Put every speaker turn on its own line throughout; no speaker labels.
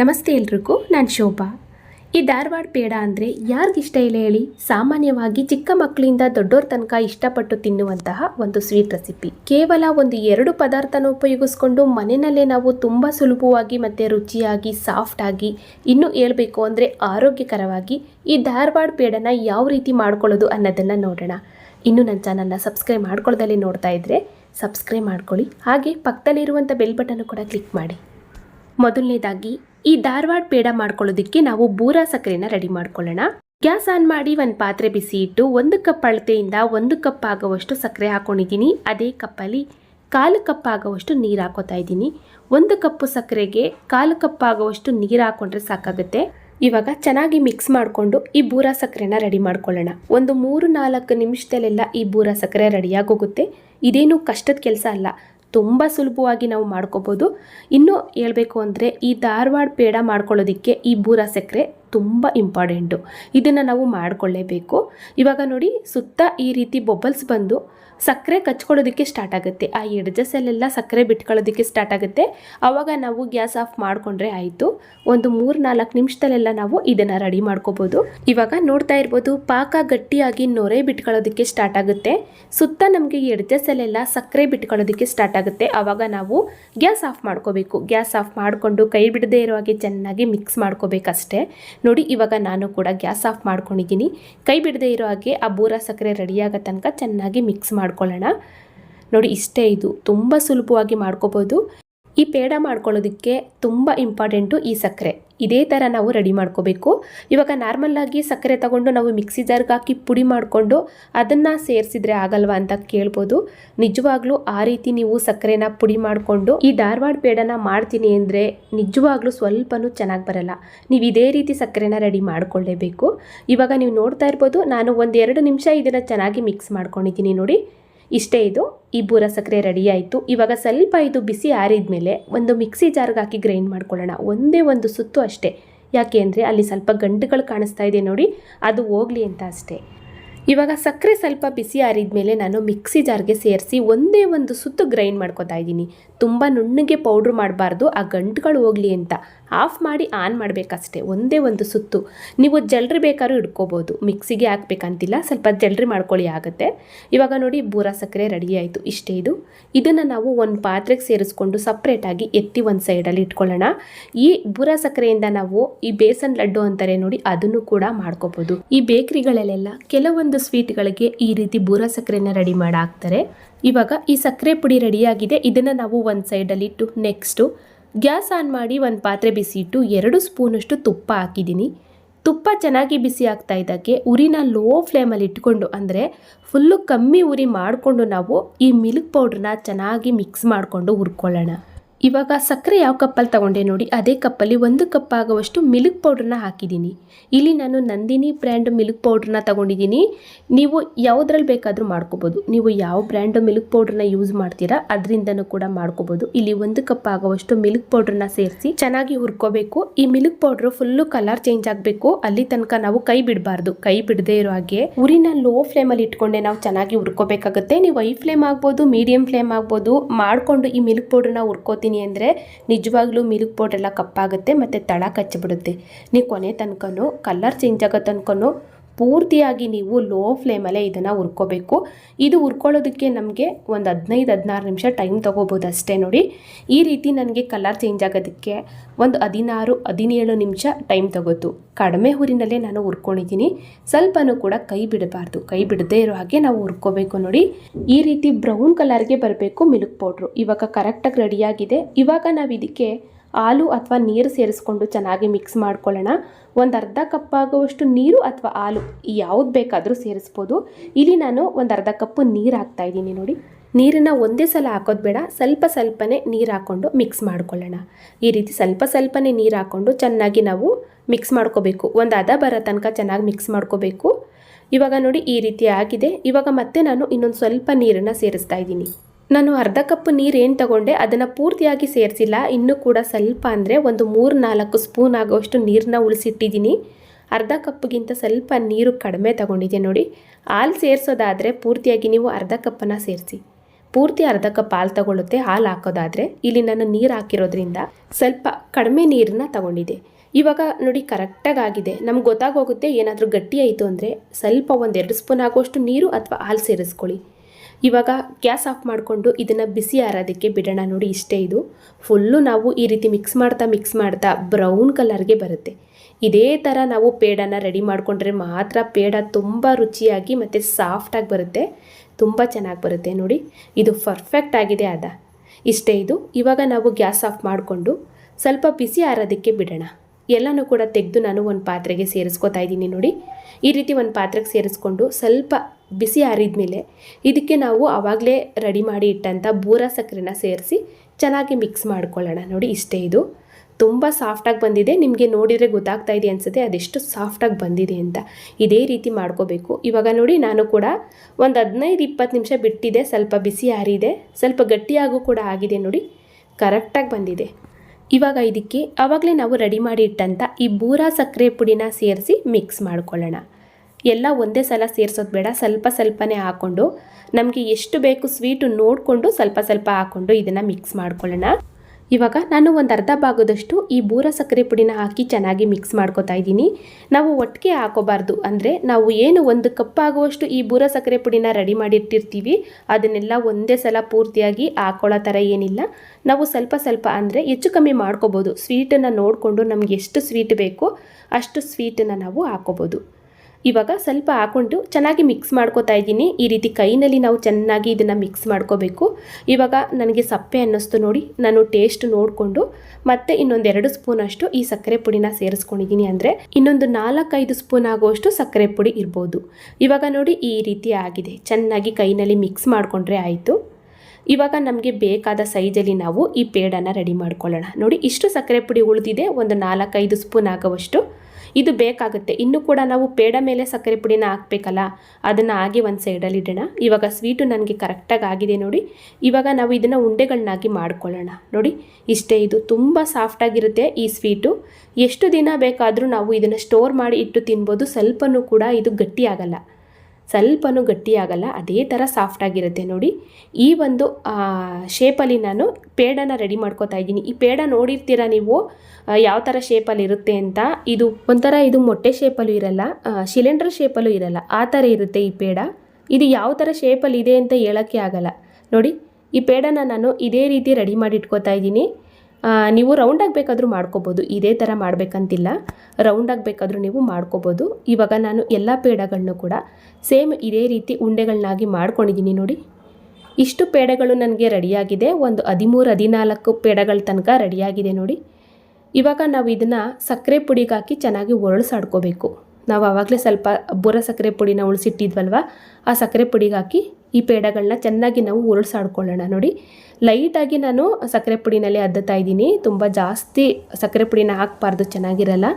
ನಮಸ್ತೆ ಎಲ್ರಿಗೂ, ನಾನು ಶೋಭಾ. ಈ ಧಾರವಾಡ ಪೇಡ ಅಂದರೆ ಯಾರಿಗಿಷ್ಟ ಇಲ್ಲ ಹೇಳಿ? ಸಾಮಾನ್ಯವಾಗಿ ಚಿಕ್ಕ ಮಕ್ಕಳಿಂದ ದೊಡ್ಡೋರ ತನಕ ಇಷ್ಟಪಟ್ಟು ತಿನ್ನುವಂತಹ ಒಂದು ಸ್ವೀಟ್ ರೆಸಿಪಿ. ಕೇವಲ ಒಂದು ಎರಡು ಪದಾರ್ಥನ ಉಪಯೋಗಿಸ್ಕೊಂಡು ಮನೆಯಲ್ಲೇ ನಾವು ತುಂಬ ಸುಲಭವಾಗಿ ಮತ್ತು ರುಚಿಯಾಗಿ ಸಾಫ್ಟಾಗಿ ಇನ್ನೂ ಹೇಳಬೇಕು ಅಂದರೆ ಆರೋಗ್ಯಕರವಾಗಿ ಈ ಧಾರವಾಡ ಪೇಡನ ಯಾವ ರೀತಿ ಮಾಡ್ಕೊಳ್ಳೋದು ಅನ್ನೋದನ್ನು ನೋಡೋಣ. ಇನ್ನು ನನ್ನ ಚಾನಲ್ನ ಸಬ್ಸ್ಕ್ರೈಬ್ ಮಾಡ್ಕೊಳ್ಳೋದಲ್ಲಿ ನೋಡ್ತಾ ಇದ್ದರೆ ಸಬ್ಸ್ಕ್ರೈಬ್ ಮಾಡ್ಕೊಳ್ಳಿ. ಹಾಗೆ ಪಕ್ಕದಲ್ಲಿರುವಂಥ ಬೆಲ್ ಬಟನ್ನು ಕೂಡ ಕ್ಲಿಕ್ ಮಾಡಿ. ಮೊದಲನೇದಾಗಿ ಈ ಧಾರವಾಡ ಪೇಡ ಮಾಡ್ಕೊಳ್ಳೋದಕ್ಕೆ ನಾವು ಬೂರಾ ಸಕ್ಕರೆನ ರೆಡಿ ಮಾಡ್ಕೊಳ್ಳೋಣ. ಗ್ಯಾಸ್ ಆನ್ ಮಾಡಿ ಒಂದು ಪಾತ್ರೆ ಬಿಸಿ ಇಟ್ಟು ಒಂದು ಕಪ್ ಅಳತೆಯಿಂದ ಒಂದು ಕಪ್ ಆಗುವಷ್ಟು ಸಕ್ಕರೆ ಹಾಕೊಂಡಿದ್ದೀನಿ. ಅದೇ ಕಪ್ಪಲ್ಲಿ ಕಾಲು ಕಪ್ ಆಗುವಷ್ಟು ನೀರು ಹಾಕೋತಾ ಇದ್ದೀನಿ. ಒಂದು ಕಪ್ಪು ಸಕ್ಕರೆಗೆ ಕಾಲು ಕಪ್ ಆಗುವಷ್ಟು ನೀರು ಹಾಕೊಂಡ್ರೆ ಸಾಕಾಗುತ್ತೆ. ಇವಾಗ ಚೆನ್ನಾಗಿ ಮಿಕ್ಸ್ ಮಾಡಿಕೊಂಡು ಈ ಬೂರಾ ಸಕ್ಕರೆನ ರೆಡಿ ಮಾಡ್ಕೊಳ್ಳೋಣ. ಒಂದು ಮೂರು ನಾಲ್ಕು ನಿಮಿಷದಲ್ಲೆಲ್ಲ ಈ ಬೂರಾ ಸಕ್ಕರೆ ರೆಡಿಯಾಗಿ ಹೋಗುತ್ತೆ. ಇದೇನು ಕಷ್ಟದ ಕೆಲಸ ಅಲ್ಲ. ತುಂಬ ಸುಲಭವಾಗಿ ನಾವು ಮಾಡ್ಕೋಬೋದು. ಇನ್ನೂ ಹೇಳಬೇಕು ಅಂದರೆ ಈ ಧಾರವಾಡ ಪೇಡ ಮಾಡ್ಕೊಳ್ಳೋದಕ್ಕೆ ಈ ಬೂರಾ ಸಕ್ಕರೆ ತುಂಬ ಇಂಪಾರ್ಟೆಂಟು. ಇದನ್ನು ನಾವು ಮಾಡಿಕೊಳ್ಳೇಬೇಕು. ಇವಾಗ ನೋಡಿ, ಸುತ್ತ ಈ ರೀತಿ ಬೊಬ್ಬಲ್ಸ್ ಬಂದು ಸಕ್ಕರೆ ಕಚ್ಕೊಳ್ಳೋದಕ್ಕೆ ಸ್ಟಾರ್ಟ್ ಆಗುತ್ತೆ. ಆ ಎಡ್ಜಸ್ಸಲ್ಲೆಲ್ಲ ಸಕ್ಕರೆ ಬಿಟ್ಕೊಳ್ಳೋದಕ್ಕೆ ಸ್ಟಾರ್ಟ್ ಆಗುತ್ತೆ. ಆವಾಗ ನಾವು ಗ್ಯಾಸ್ ಆಫ್ ಮಾಡಿಕೊಂಡ್ರೆ ಆಯಿತು. ಒಂದು ಮೂರು ನಾಲ್ಕು ನಿಮಿಷದಲ್ಲೆಲ್ಲ ನಾವು ಇದನ್ನು ರೆಡಿ ಮಾಡ್ಕೋಬೋದು. ಇವಾಗ ನೋಡ್ತಾ ಇರ್ಬೋದು, ಪಾಕ ಗಟ್ಟಿಯಾಗಿ ನೊರೆ ಬಿಟ್ಕೊಳ್ಳೋದಕ್ಕೆ ಸ್ಟಾರ್ಟ್ ಆಗುತ್ತೆ. ಸುತ್ತ ನಮಗೆ ಎಡ್ಜಸ್ಸಲ್ಲೆಲ್ಲ ಸಕ್ಕರೆ ಬಿಟ್ಕೊಳ್ಳೋದಕ್ಕೆ ಸ್ಟಾರ್ಟ್ ಆಗುತ್ತೆ. ಆವಾಗ ನಾವು ಗ್ಯಾಸ್ ಆಫ್ ಮಾಡ್ಕೋಬೇಕು. ಗ್ಯಾಸ್ ಆಫ್ ಮಾಡಿಕೊಂಡು ಕೈ ಬಿಡದೇ ಇರೋ ಹಾಗೆ ಚೆನ್ನಾಗಿ ಮಿಕ್ಸ್ ಮಾಡ್ಕೋಬೇಕಷ್ಟೇ. ನೋಡಿ, ಇವಾಗ ನಾನು ಕೂಡ ಗ್ಯಾಸ್ ಆಫ್ ಮಾಡ್ಕೊಂಡಿದ್ದೀನಿ. ಕೈ ಬಿಡದೆ ಇರೋ ಹಾಗೆ ಆ ಬೂರ ಸಕ್ಕರೆ ರೆಡಿಯಾಗೋ ತನಕ ಚೆನ್ನಾಗಿ ಮಿಕ್ಸ್ ಮಾಡ್ಕೊಳ್ಳೋಣ. ನೋಡಿ, ಇಷ್ಟೇ ಇದು. ತುಂಬ ಸುಲಭವಾಗಿ ಮಾಡ್ಕೋಬೋದು. ಈ ಪೇಡ ಮಾಡ್ಕೊಳ್ಳೋದಕ್ಕೆ ತುಂಬ ಇಂಪಾರ್ಟೆಂಟು ಈ ಸಕ್ಕರೆ. ಇದೇ ಥರ ನಾವು ರೆಡಿ ಮಾಡ್ಕೋಬೇಕು. ಇವಾಗ ನಾರ್ಮಲ್ಲಾಗಿ ಸಕ್ಕರೆ ತಗೊಂಡು ನಾವು ಮಿಕ್ಸಿ ಜಾರ್ಗೆ ಹಾಕಿ ಪುಡಿ ಮಾಡಿಕೊಂಡು ಅದನ್ನು ಸೇರಿಸಿದ್ರೆ ಆಗಲ್ವಾ ಅಂತ ಕೇಳ್ಬೋದು. ನಿಜವಾಗ್ಲೂ ಆ ರೀತಿ ನೀವು ಸಕ್ಕರೆನ ಪುಡಿ ಮಾಡಿಕೊಂಡು ಈ ಧಾರವಾಡ ಪೇಡನ ಮಾಡ್ತೀನಿ ಅಂದರೆ ನಿಜವಾಗ್ಲೂ ಸ್ವಲ್ಪನೂ ಚೆನ್ನಾಗಿ ಬರಲ್ಲ. ನೀವು ಇದೇ ರೀತಿ ಸಕ್ಕರೆನ ರೆಡಿ ಮಾಡಿಕೊಳ್ಳೇಬೇಕು. ಇವಾಗ ನೀವು ನೋಡ್ತಾ ಇರ್ಬೋದು, ನಾನು ಒಂದು ಎರಡು ನಿಮಿಷ ಇದನ್ನು ಚೆನ್ನಾಗಿ ಮಿಕ್ಸ್ ಮಾಡ್ಕೊಂಡಿದ್ದೀನಿ ನೋಡಿ. ಇಷ್ಟೇ ಇದು, ಈ ಬೂರ ಸಕ್ಕರೆ ರೆಡಿ ಆಯಿತು. ಇವಾಗ ಸ್ವಲ್ಪ ಇದು ಬಿಸಿ ಆರಿದ ಮೇಲೆ ಒಂದು ಮಿಕ್ಸಿ ಜಾರ್ಗೆ ಹಾಕಿ ಗ್ರೈಂಡ್ ಮಾಡ್ಕೊಳ್ಳೋಣ. ಒಂದೇ ಒಂದು ಸುತ್ತು ಅಷ್ಟೇ. ಯಾಕೆ ಅಂದರೆ ಅಲ್ಲಿ ಸ್ವಲ್ಪ ಗಂಟುಗಳು ಕಾಣಿಸ್ತಾ ಇದೆ ನೋಡಿ, ಅದು ಹೋಗಲಿ ಅಂತ ಅಷ್ಟೇ. ಇವಾಗ ಸಕ್ಕರೆ ಸ್ವಲ್ಪ ಬಿಸಿ ಆರಿದ ಮೇಲೆ ನಾನು ಮಿಕ್ಸಿ ಜಾರ್ಗೆ ಸೇರಿಸಿ ಒಂದೇ ಒಂದು ಸುತ್ತು ಗ್ರೈಂಡ್ ಮಾಡ್ಕೊತಾ ಇದ್ದೀನಿ. ತುಂಬ ನುಣ್ಣಗೆ ಪೌಡ್ರ್ ಮಾಡಬಾರ್ದು, ಆ ಗಂಟುಗಳು ಹೋಗಲಿ ಅಂತ. ಆಫ್ ಮಾಡಿ ಆನ್ ಮಾಡಬೇಕಷ್ಟೇ, ಒಂದೇ ಒಂದು ಸುತ್ತು. ನೀವು ಜಲ್ರಿ ಬೇಕಾದ್ರೂ ಇಟ್ಕೋಬೋದು. ಮಿಕ್ಸಿಗೆ ಹಾಕ್ಬೇಕಂತಿಲ್ಲ, ಸ್ವಲ್ಪ ಜಲ್ರಿ ಮಾಡ್ಕೊಳ್ಳಿ ಆಗುತ್ತೆ. ಇವಾಗ ನೋಡಿ, ಬೂರ ಸಕ್ಕರೆ ರೆಡಿ ಆಯಿತು. ಇಷ್ಟೇ ಇದು. ಇದನ್ನು ನಾವು ಒಂದು ಪಾತ್ರೆಗೆ ಸೇರಿಸ್ಕೊಂಡು ಸಪ್ರೇಟಾಗಿ ಎತ್ತಿ ಒಂದು ಸೈಡಲ್ಲಿ ಇಟ್ಕೊಳ್ಳೋಣ. ಈ ಬೂರ ಸಕ್ಕರೆಯಿಂದ ನಾವು ಈ ಬೇಸನ್ ಲಡ್ಡು ಅಂತಾರೆ ನೋಡಿ, ಅದನ್ನು ಕೂಡ ಮಾಡ್ಕೋಬೋದು. ಈ ಬೇಕ್ರಿಗಳಲ್ಲೆಲ್ಲ ಕೆಲವೊಂದು ಸ್ವೀಟ್ಗಳಿಗೆ ಈ ರೀತಿ ಬೂರ ಸಕ್ಕರೆನ ರೆಡಿ ಮಾಡಿ ಹಾಕ್ತಾರೆ ಇವಾಗ ಈ ಸಕ್ಕರೆ ಪುಡಿ ರೆಡಿಯಾಗಿದೆ ಇದನ್ನು ನಾವು ಒಂದು ಸೈಡಲ್ಲಿಟ್ಟು ನೆಕ್ಸ್ಟು ಗ್ಯಾಸ್ ಆನ್ ಮಾಡಿ ಒಂದು ಪಾತ್ರೆ ಬಿಸಿ ಇಟ್ಟು ಎರಡು ಸ್ಪೂನಷ್ಟು ತುಪ್ಪ ಹಾಕಿದ್ದೀನಿ. ತುಪ್ಪ ಚೆನ್ನಾಗಿ ಬಿಸಿ ಆಗ್ತಾ ಇದ್ದಕ್ಕೆ ಉರಿನ ಲೋ ಫ್ಲೇಮಲ್ಲಿ ಇಟ್ಕೊಂಡು, ಅಂದರೆ ಫುಲ್ಲು ಕಮ್ಮಿ ಉರಿ ಮಾಡಿಕೊಂಡು ನಾವು ಈ ಮಿಲ್ಕ್ ಪೌಡ್ರನ್ನ ಚೆನ್ನಾಗಿ ಮಿಕ್ಸ್ ಮಾಡಿಕೊಂಡು ಹುರ್ಕೊಳ್ಳೋಣ. ಇವಾಗ ಸಕ್ಕರೆ ಯಾವ ಕಪ್ಪಲ್ಲಿ ತಗೊಂಡೆ ನೋಡಿ, ಅದೇ ಕಪ್ಪಲ್ಲಿ ಒಂದು ಕಪ್ ಆಗುವಷ್ಟು ಮಿಲ್ಕ್ ಪೌಡ್ರನ್ನ ಹಾಕಿದ್ದೀನಿ. ಇಲ್ಲಿ ನಾನು ನಂದಿನಿ ಬ್ರ್ಯಾಂಡ್ ಮಿಲ್ಕ್ ಪೌಡ್ರನ್ನ ತಗೊಂಡಿದ್ದೀನಿ. ನೀವು ಯಾವುದ್ರಲ್ಲಿ ಬೇಕಾದರೂ ಮಾಡ್ಕೋಬೋದು. ನೀವು ಯಾವ ಬ್ರ್ಯಾಂಡ್ ಮಿಲ್ಕ್ ಪೌಡ್ರನ್ನ ಯೂಸ್ ಮಾಡ್ತೀರಾ, ಅದರಿಂದನೂ ಕೂಡ ಮಾಡ್ಕೋಬೋದು. ಇಲ್ಲಿ ಒಂದು ಕಪ್ ಆಗುವಷ್ಟು ಮಿಲ್ಕ್ ಪೌಡ್ರನ್ನ ಸೇರಿಸಿ ಚೆನ್ನಾಗಿ ಹುರ್ಕೋಬೇಕು. ಈ milk powder full colour change ಆಗಬೇಕು. ಅಲ್ಲಿ ತನಕ ನಾವು ಕೈ ಬಿಡಬಾರ್ದು. ಕೈ ಬಿಡದೇ ಇರೋ ಹಾಗೆ ಉರಿನ ಲೋ ಫ್ಲೇಮಲ್ಲಿ ಇಟ್ಕೊಂಡೆ ನಾವು ಚೆನ್ನಾಗಿ ಹುರ್ಕೋಬೇಕಾಗುತ್ತೆ. ನೀವು ಐ ಫ್ಲೇಮ್ ಆಗ್ಬೋದು, ಮೀಡಿಯಂ ಫ್ಲೇಮ್ ಆಗ್ಬೋದು. ಮಾಡಿಕೊಂಡು ಈ ಮಿಲ್ಕ್ ಪೌಡ್ರನ್ನ ಹುರ್ಕೋತೀನಿ. ಅಂದರೆ ನಿಜವಾಗ್ಲೂ ಮಿಲ್ಕ್ ಪೌಡ್ರೆಲ್ಲ ಕಪ್ಪಾಗುತ್ತೆ ಮತ್ತು ತಳ ಕಚ್ಚಿಬಿಡುತ್ತೆ ನೀವು ಕೊನೆ ತನಕನೂ ಕಲರ್ ಚೇಂಜ್ ಆಗೋ ತನಕನೂ ಪೂರ್ತಿಯಾಗಿ ನೀವು ಲೋ ಫ್ಲೇಮಲ್ಲೇ ಇದನ್ನು ಹುರ್ಕೋಬೇಕು. ಇದು ಹುರ್ಕೊಳ್ಳೋದಕ್ಕೆ ನಮಗೆ ಒಂದು ಹದಿನೈದು, ಹದಿನಾರು ನಿಮಿಷ ಟೈಮ್ ತೊಗೋಬೋದು ಅಷ್ಟೇ ನೋಡಿ. ಈ ರೀತಿ ನನಗೆ ಕಲರ್ ಚೇಂಜ್ ಆಗೋದಕ್ಕೆ ಒಂದು ಹದಿನಾರು, ಹದಿನೇಳು ನಿಮಿಷ ಟೈಮ್ ತಗೋತು ಕಡಿಮೆ ಹುರಿನಲ್ಲೇ ನಾನು ಹುರ್ಕೊಂಡಿದ್ದೀನಿ. ಸ್ವಲ್ಪನೂ ಕೂಡ ಕೈ ಬಿಡಬಾರ್ದು. ಕೈ ಬಿಡದೇ ಇರೋ ಹಾಗೆ ನಾವು ಹುರ್ಕೋಬೇಕು ನೋಡಿ. ಈ ರೀತಿ ಬ್ರೌನ್ ಕಲರ್ಗೆ ಬರಬೇಕು ಮಿಲ್ಕ್ ಪೌಡ್ರು. ಇವಾಗ ಕರೆಕ್ಟಾಗಿ ರೆಡಿಯಾಗಿದೆ ಇವಾಗ ನಾವು ಇದಕ್ಕೆ ಹಾಲು ಅಥವಾ ನೀರು ಸೇರಿಸ್ಕೊಂಡು ಚೆನ್ನಾಗಿ ಮಿಕ್ಸ್ ಮಾಡ್ಕೊಳ್ಳೋಣ. ಒಂದು ಅರ್ಧ ಕಪ್ ಆಗುವಷ್ಟು ನೀರು ಅಥವಾ ಹಾಲು ಯಾವ್ದು ಬೇಕಾದರೂ ಸೇರಿಸ್ಬೋದು. ಇಲ್ಲಿ ನಾನು ಒಂದು ಅರ್ಧ ಕಪ್ಪು ನೀರು ಹಾಕ್ತಾ ಇದ್ದೀನಿ ನೋಡಿ. ನೀರನ್ನು ಒಂದೇ ಸಲ ಹಾಕೋದು ಬೇಡ, ಸ್ವಲ್ಪ ಸ್ವಲ್ಪನೇ ನೀರು ಹಾಕ್ಕೊಂಡು ಮಿಕ್ಸ್ ಮಾಡ್ಕೊಳ್ಳೋಣ. ಈ ರೀತಿ ಸ್ವಲ್ಪ ಸ್ವಲ್ಪನೇ ನೀರು ಹಾಕ್ಕೊಂಡು ಚೆನ್ನಾಗಿ ನಾವು ಮಿಕ್ಸ್ ಮಾಡ್ಕೋಬೇಕು. ಒಂದು ಅದ ಬರೋ ತನಕ ಚೆನ್ನಾಗಿ ಮಿಕ್ಸ್ ಮಾಡ್ಕೋಬೇಕು. ಇವಾಗ ನೋಡಿ ಈ ರೀತಿ ಆಗಿದೆ. ಇವಾಗ ಮತ್ತೆ ನಾನು ಇನ್ನೊಂದು ಸ್ವಲ್ಪ ನೀರನ್ನು ಸೇರಿಸ್ತಾ ಇದ್ದೀನಿ. ನಾನು ಅರ್ಧ ಕಪ್ ನೀರು ಏನು ತಗೊಂಡೆ, ಅದನ್ನು ಪೂರ್ತಿಯಾಗಿ ಸೇರಿಸಿಲ್ಲ. ಇನ್ನೂ ಕೂಡ ಸ್ವಲ್ಪ ಅಂದರೆ ಒಂದು ಮೂರು ನಾಲ್ಕು ಸ್ಪೂನ್ ಆಗೋಷ್ಟು ನೀರನ್ನ ಉಳಿಸಿಟ್ಟಿದ್ದೀನಿ. ಅರ್ಧ ಕಪ್ಗಿಂತ ಸ್ವಲ್ಪ ನೀರು ಕಡಿಮೆ ತಗೊಂಡಿದ್ದೆ ನೋಡಿ. ಹಾಲು ಸೇರಿಸೋದಾದರೆ ಪೂರ್ತಿಯಾಗಿ ನೀವು ಅರ್ಧ ಕಪ್ಪನ್ನು ಸೇರಿಸಿ. ಪೂರ್ತಿ ಅರ್ಧ ಕಪ್ ಹಾಲು ತಗೊಳ್ಳುತ್ತೆ, ಹಾಲು ಹಾಕೋದಾದರೆ. ಇಲ್ಲಿ ನಾನು ನೀರು ಹಾಕಿರೋದ್ರಿಂದ ಸ್ವಲ್ಪ ಕಡಿಮೆ ನೀರನ್ನ ತಗೊಂಡಿದೆ ಇವಾಗ ನೋಡಿ ಕರೆಕ್ಟಾಗಿ ಆಗಿದೆ ನಮ್ಗೆ ಗೊತ್ತಾಗೋಗುತ್ತೆ ಏನಾದರೂ ಗಟ್ಟಿ ಆಯಿತು ಅಂದರೆ ಸ್ವಲ್ಪ ಒಂದೆರಡು ಸ್ಪೂನ್ ಆಗೋಷ್ಟು ನೀರು ಅಥವಾ ಹಾಲು ಸೇರಿಸ್ಕೊಳ್ಳಿ. ಇವಾಗ ಗ್ಯಾಸ್ ಆಫ್ ಮಾಡಿಕೊಂಡು ಇದನ್ನು ಬಿಸಿ ಆರೋದಕ್ಕೆ ಬಿಡೋಣ ನೋಡಿ, ಇಷ್ಟೇ ಇದು. ಫುಲ್ಲು ನಾವು ಈ ರೀತಿ ಮಿಕ್ಸ್ ಮಾಡ್ತಾ ಮಿಕ್ಸ್ ಮಾಡ್ತಾ ಬ್ರೌನ್ ಕಲರ್ಗೆ ಬರುತ್ತೆ. ಇದೇ ಥರ ನಾವು ಪೇಡನ ರೆಡಿ ಮಾಡಿಕೊಂಡ್ರೆ ಮಾತ್ರ ಪೇಡ ತುಂಬ ರುಚಿಯಾಗಿ ಮತ್ತು ಸಾಫ್ಟಾಗಿ ಬರುತ್ತೆ. ತುಂಬ ಚೆನ್ನಾಗಿ ಬರುತ್ತೆ ನೋಡಿ. ಇದು ಪರ್ಫೆಕ್ಟ್ ಆಗಿದೆ ಅದ ಇಷ್ಟೇ ಇದು. ಇವಾಗ ನಾವು ಗ್ಯಾಸ್ ಆಫ್ ಮಾಡಿಕೊಂಡು ಸ್ವಲ್ಪ ಬಿಸಿ ಆರೋದಕ್ಕೆ ಬಿಡೋಣ. ಎಲ್ಲನೂ ಕೂಡ ತೆಗೆದು ನಾನು ಒಂದು ಪಾತ್ರೆಗೆ ಸೇರಿಸ್ಕೊತಾ ಇದ್ದೀನಿ ನೋಡಿ. ಈ ರೀತಿ ಒಂದು ಪಾತ್ರೆಗೆ ಸೇರಿಸ್ಕೊಂಡು ಸ್ವಲ್ಪ ಬಿಸಿ ಆರಿದ ಇದಕ್ಕೆ ನಾವು ಆವಾಗಲೇ ರೆಡಿ ಮಾಡಿ ಇಟ್ಟಂಥ ಬೂರ ಸಕ್ಕರೆನ ಸೇರಿಸಿ ಚೆನ್ನಾಗಿ ಮಿಕ್ಸ್ ಮಾಡ್ಕೊಳ್ಳೋಣ. ನೋಡಿ ಇಷ್ಟೇ ಇದು. ತುಂಬ ಸಾಫ್ಟಾಗಿ ಬಂದಿದೆ. ನಿಮಗೆ ನೋಡಿದರೆ ಗೊತ್ತಾಗ್ತಾ ಇದೆ ಅನಿಸುತ್ತೆ, ಅದೆಷ್ಟು ಸಾಫ್ಟಾಗಿ ಬಂದಿದೆ ಅಂತ. ಇದೇ ರೀತಿ ಮಾಡ್ಕೋಬೇಕು. ಇವಾಗ ನೋಡಿ ನಾನು ಕೂಡ ಒಂದು ಹದಿನೈದು ಇಪ್ಪತ್ತು ನಿಮಿಷ ಬಿಟ್ಟಿದೆ, ಸ್ವಲ್ಪ ಬಿಸಿ ಆರಿದೆ, ಸ್ವಲ್ಪ ಗಟ್ಟಿಯಾಗೂ ಕೂಡ ಆಗಿದೆ ನೋಡಿ ಕರೆಕ್ಟಾಗಿ ಬಂದಿದೆ. ಇವಾಗ ಇದಕ್ಕೆ ಆವಾಗಲೇ ನಾವು ರೆಡಿ ಮಾಡಿ ಇಟ್ಟಂಥ ಈ ಬೂರ ಸಕ್ಕರೆ ಪುಡಿನ ಸೇರಿಸಿ ಮಿಕ್ಸ್ ಮಾಡ್ಕೊಳ್ಳೋಣ. ಎಲ್ಲ ಒಂದೇ ಸಲ ಸೇರಿಸೋದು ಬೇಡ. ಸ್ವಲ್ಪ ಸ್ವಲ್ಪನೇ ಹಾಕ್ಕೊಂಡು ನಮಗೆ ಎಷ್ಟು ಬೇಕು ಸ್ವೀಟು ನೋಡಿಕೊಂಡು ಸ್ವಲ್ಪ ಸ್ವಲ್ಪ ಹಾಕ್ಕೊಂಡು ಇದನ್ನು ಮಿಕ್ಸ್ ಮಾಡ್ಕೊಳ್ಳೋಣ. ಇವಾಗ ನಾನು ಒಂದು ಅರ್ಧ ಭಾಗದಷ್ಟು ಈ ಬೂರ ಸಕ್ಕರೆ ಪುಡಿನ ಹಾಕಿ ಚೆನ್ನಾಗಿ ಮಿಕ್ಸ್ ಮಾಡ್ಕೋತಾ ಇದ್ದೀನಿ. ನಾವು ಒಟ್ಟಿಗೆ ಹಾಕೋಬಾರ್ದು. ಅಂದರೆ ನಾವು ಏನು ಒಂದು ಕಪ್ ಆಗುವಷ್ಟು ಈ ಬೂರ ಸಕ್ಕರೆ ಪುಡಿನ ರೆಡಿ ಮಾಡಿಟ್ಟಿರ್ತೀವಿ. ಅದನ್ನೆಲ್ಲ ಒಂದೇ ಸಲ ಪೂರ್ತಿಯಾಗಿ ಹಾಕೊಳ್ಳೋ ಥರ ಏನಿಲ್ಲ. ನಾವು ಸ್ವಲ್ಪ ಸ್ವಲ್ಪ ಅಂದರೆ ಹೆಚ್ಚು ಕಮ್ಮಿ ಮಾಡ್ಕೋಬೋದು. ಸ್ವೀಟನ್ನು ನೋಡಿಕೊಂಡು ನಮ್ಗೆ ಎಷ್ಟು ಸ್ವೀಟ್ ಬೇಕೋ ಅಷ್ಟು ಸ್ವೀಟನ್ನು ನಾವು ಹಾಕೋಬೋದು. ಇವಾಗ ಸ್ವಲ್ಪ ಹಾಕ್ಕೊಂಡು ಚೆನ್ನಾಗಿ ಮಿಕ್ಸ್ ಮಾಡ್ಕೋತಾ ಇದ್ದೀನಿ. ಈ ರೀತಿ ಕೈನಲ್ಲಿ ನಾವು ಚೆನ್ನಾಗಿ ಇದನ್ನು ಮಿಕ್ಸ್ ಮಾಡ್ಕೋಬೇಕು. ಇವಾಗ ನನಗೆ ಸಪ್ಪೆ ಅನ್ನಿಸ್ತು ನೋಡಿ. ನಾನು ಟೇಸ್ಟ್ ನೋಡಿಕೊಂಡು ಮತ್ತೆ ಇನ್ನೊಂದು ಎರಡು ಸ್ಪೂನ್ ಅಷ್ಟು ಈ ಸಕ್ಕರೆ ಪುಡಿನ ಸೇರಿಸ್ಕೊಂಡಿದ್ದೀನಿ ಅಂದರೆ ಇನ್ನೊಂದು ನಾಲ್ಕೈದು ಸ್ಪೂನ್ ಆಗುವಷ್ಟು ಸಕ್ಕರೆ ಪುಡಿ ಇರ್ಬೋದು. ಇವಾಗ ನೋಡಿ ಈ ರೀತಿ ಆಗಿದೆ. ಚೆನ್ನಾಗಿ ಕೈನಲ್ಲಿ ಮಿಕ್ಸ್ ಮಾಡಿಕೊಂಡ್ರೆ ಆಯಿತು. ಇವಾಗ ನಮಗೆ ಬೇಕಾದ ಸೈಜಲ್ಲಿ ನಾವು ಈ ಪೇಡನ್ನು ರೆಡಿ ಮಾಡ್ಕೊಳ್ಳೋಣ. ನೋಡಿ ಇಷ್ಟು ಸಕ್ಕರೆ ಪುಡಿ ಉಳಿದಿದೆ. ಒಂದು ನಾಲ್ಕೈದು ಸ್ಪೂನ್ ಆಗುವಷ್ಟು. ಇದು ಬೇಕಾಗುತ್ತೆ. ಇನ್ನು ಕೂಡ ನಾವು ಪೇಡ ಮೇಲೆ ಸಕ್ಕರೆ ಪುಡಿನ ಹಾಕ್ಬೇಕಲ್ಲ, ಅದನ್ನು ಹಾಗೆ ಒಂದು ಸೈಡಲ್ಲಿ ಇಡೋಣ. ಇವಾಗ ಸ್ವೀಟು ನನಗೆ ಕರೆಕ್ಟಾಗಿ ಆಗಿದೆ ನೋಡಿ. ಇವಾಗ ನಾವು ಇದನ್ನು ಉಂಡೆಗಳನ್ನಾಗಿ ಮಾಡ್ಕೊಳ್ಳೋಣ. ನೋಡಿ, ಇಷ್ಟೇ ಇದು. ತುಂಬ ಸಾಫ್ಟಾಗಿರುತ್ತೆ ಈ ಸ್ವೀಟು ಎಷ್ಟು ದಿನ ಬೇಕಾದರೂ ನಾವು ಇದನ್ನು ಸ್ಟೋರ್ ಮಾಡಿ ಇಟ್ಟು ತಿನ್ಬೋದು. ಸ್ವಲ್ಪನೂ ಕೂಡ ಇದು ಗಟ್ಟಿಯಾಗಲ್ಲ. ಸ್ವಲ್ಪನೂ ಗಟ್ಟಿಯಾಗಲ್ಲ, ಅದೇ ಥರ ಸಾಫ್ಟಾಗಿರುತ್ತೆ ನೋಡಿ. ಈ ಒಂದು ಶೇಪಲ್ಲಿ ನಾನು ಪೇಡನ ರೆಡಿ ಮಾಡ್ಕೋತಾ ಇದ್ದೀನಿ. ಈ ಪೇಡ ನೋಡಿರ್ತೀರ ನೀವು? ಯಾವ ಥರ ಶೇಪಲ್ಲಿ ಇರುತ್ತೆ ಅಂತ? ಇದು ಒಂಥರ ಇದು ಮೊಟ್ಟೆ ಶೇಪಲ್ಲೂ ಇರಲ್ಲ ಸಿಲಿಂಡರ್ ಶೇಪಲ್ಲೂ ಇರಲ್ಲ, ಆ ಥರ ಇರುತ್ತೆ ಈ ಪೇಡ. ಇದು ಯಾವ ಥರ ಶೇಪಲ್ಲಿ ಇದೆ ಅಂತ ಹೇಳೋಕ್ಕೆ ಆಗಲ್ಲ. ನೋಡಿ, ಈ ಪೇಡನ ನಾನು ಇದೇ ರೀತಿ ರೆಡಿ ಮಾಡಿ ಇಟ್ಕೋತಾ ಇದ್ದೀನಿ. ನೀವು ರೌಂಡಾಗಿ ಬೇಕಾದರೂ ಮಾಡ್ಕೋಬೋದು. ಇದೇ ಥರ ಮಾಡಬೇಕಂತಿಲ್ಲ. ರೌಂಡಾಗಿ ಬೇಕಾದರೂ ನೀವು ಮಾಡ್ಕೋಬೋದು. ಇವಾಗ ನಾನು ಎಲ್ಲ ಪೇಡಗಳನ್ನೂ ಕೂಡ ಸೇಮ್ ಇದೇ ರೀತಿ ಉಂಡೆಗಳನ್ನಾಗಿ ಮಾಡ್ಕೊಂಡಿದ್ದೀನಿ ನೋಡಿ. ಇಷ್ಟು ಪೇಡಗಳು ನನಗೆ ರೆಡಿಯಾಗಿದೆ ಒಂದು ಹದಿಮೂರು, ಹದಿನಾಲ್ಕು ಪೇಡಗಳ ತನಕ ರೆಡಿಯಾಗಿದೆ ನೋಡಿ. ಇವಾಗ ನಾವು ಇದನ್ನು ಸಕ್ಕರೆ ಪುಡಿಗಾಕಿ ಚೆನ್ನಾಗಿ ಒರಳಿಸಾಡ್ಕೋಬೇಕು. ನಾವು ಆವಾಗಲೇ ಸ್ವಲ್ಪ ಬುರ ಸಕ್ಕರೆ ಪುಡಿನ ಉಳಿಸಿಟ್ಟಿದ್ವಲ್ವ? ಆ ಸಕ್ಕರೆ ಪುಡಿಗೆ ಹಾಕಿ ಈ ಪೇಡಗಳನ್ನ ಚೆನ್ನಾಗಿ ನಾವು ಉರುಳ್ಸಾಡ್ಕೊಳ್ಳೋಣ ನೋಡಿ. ಲೈಟಾಗಿ ನಾನು ಸಕ್ಕರೆ ಪುಡಿನಲ್ಲಿ ಅದ್ದುತ್ತಾ ಇದ್ದೀನಿ. ತುಂಬ ಜಾಸ್ತಿ ಸಕ್ಕರೆ ಪುಡಿನ ಹಾಕಬಾರ್ದು, ಚೆನ್ನಾಗಿರಲ್ಲ.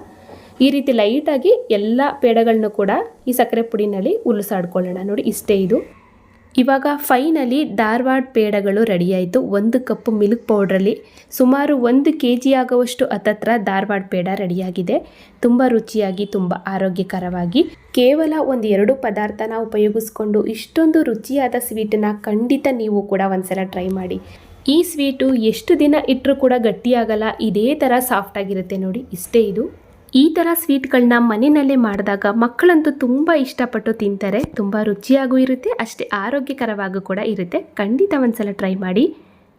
ಈ ರೀತಿ ಲೈಟಾಗಿ ಎಲ್ಲ ಪೇಡಗಳನ್ನೂ ಕೂಡ ಈ ಸಕ್ಕರೆ ಪುಡಿನಲ್ಲಿ ಉರುಳ್ಸಾಡ್ಕೊಳ್ಳೋಣ ನೋಡಿ, ಇಷ್ಟೇ ಇದು. ಇವಾಗ ಫೈನಲಿ ಧಾರವಾಡ ಪೇಡಗಳು ರೆಡಿಯಾಯಿತು. ಒಂದು ಕಪ್ ಮಿಲ್ಕ್ ಪೌಡ್ರಲ್ಲಿ ಸುಮಾರು ಒಂದು ಕೆ ಜಿ ಆಗುವಷ್ಟು ಹತ್ತತ್ರ ಧಾರವಾಡ ಪೇಡ ರೆಡಿಯಾಗಿದೆ. ತುಂಬ ರುಚಿಯಾಗಿ, ತುಂಬ ಆರೋಗ್ಯಕರವಾಗಿ. ಕೇವಲ ಒಂದು ಎರಡು ಪದಾರ್ಥನ ಉಪಯೋಗಿಸ್ಕೊಂಡು ಇಷ್ಟೊಂದು ರುಚಿಯಾದ ಸ್ವೀಟನ್ನ ಖಂಡಿತ ನೀವು ಕೂಡ ಒಂದ್ಸಲ ಟ್ರೈ ಮಾಡಿ. ಈ ಸ್ವೀಟು ಎಷ್ಟು ದಿನ ಇಟ್ಟರೂ ಕೂಡ ಗಟ್ಟಿಯಾಗಲ್ಲ. ಇದೇ ಥರ ಸಾಫ್ಟಾಗಿರುತ್ತೆ ನೋಡಿ. ಇಷ್ಟೇ ಇದು. ಈ ಥರ ಸ್ವೀಟ್ಗಳನ್ನ ಮನೆಯಲ್ಲೇ ಮಾಡಿದಾಗ ಮಕ್ಕಳಂತೂ ತುಂಬ ಇಷ್ಟಪಟ್ಟು ತಿಂತಾರೆ, ತುಂಬ ರುಚಿಯಾಗೂ ಇರುತ್ತೆ, ಅಷ್ಟೇ ಆರೋಗ್ಯಕರವಾಗೂ ಕೂಡ ಇರುತ್ತೆ. ಖಂಡಿತ ಒಂದ್ಸಲ ಟ್ರೈ ಮಾಡಿ.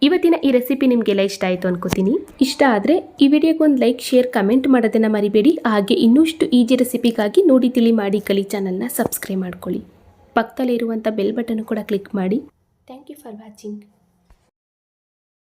ಇವತ್ತಿನ ಈ ರೆಸಿಪಿ ನಿಮಗೆಲ್ಲ ಇಷ್ಟ ಆಯಿತು ಅನ್ಕೋತೀನಿ. ಇಷ್ಟ ಆದರೆ ಈ ವಿಡಿಯೋಗೆ ಒಂದು ಲೈಕ್, ಶೇರ್, ಕಮೆಂಟ್ ಮಾಡೋದನ್ನು ಮರಿಬೇಡಿ. ಹಾಗೆ ಇನ್ನಷ್ಟು ಈಜಿ ರೆಸಿಪಿಗಾಗಿ ನೋಡಿ ತಿಳಿ ಮಾಡಿ ಕಲಿ ಚಾನಲ್ನ ಸಬ್ಸ್ಕ್ರೈಬ್ ಮಾಡ್ಕೊಳ್ಳಿ. ಪಕ್ಕದಲ್ಲಿರುವಂಥ ಬೆಲ್ ಬಟನ್ ಕೂಡ ಕ್ಲಿಕ್ ಮಾಡಿ. Thank you for watching.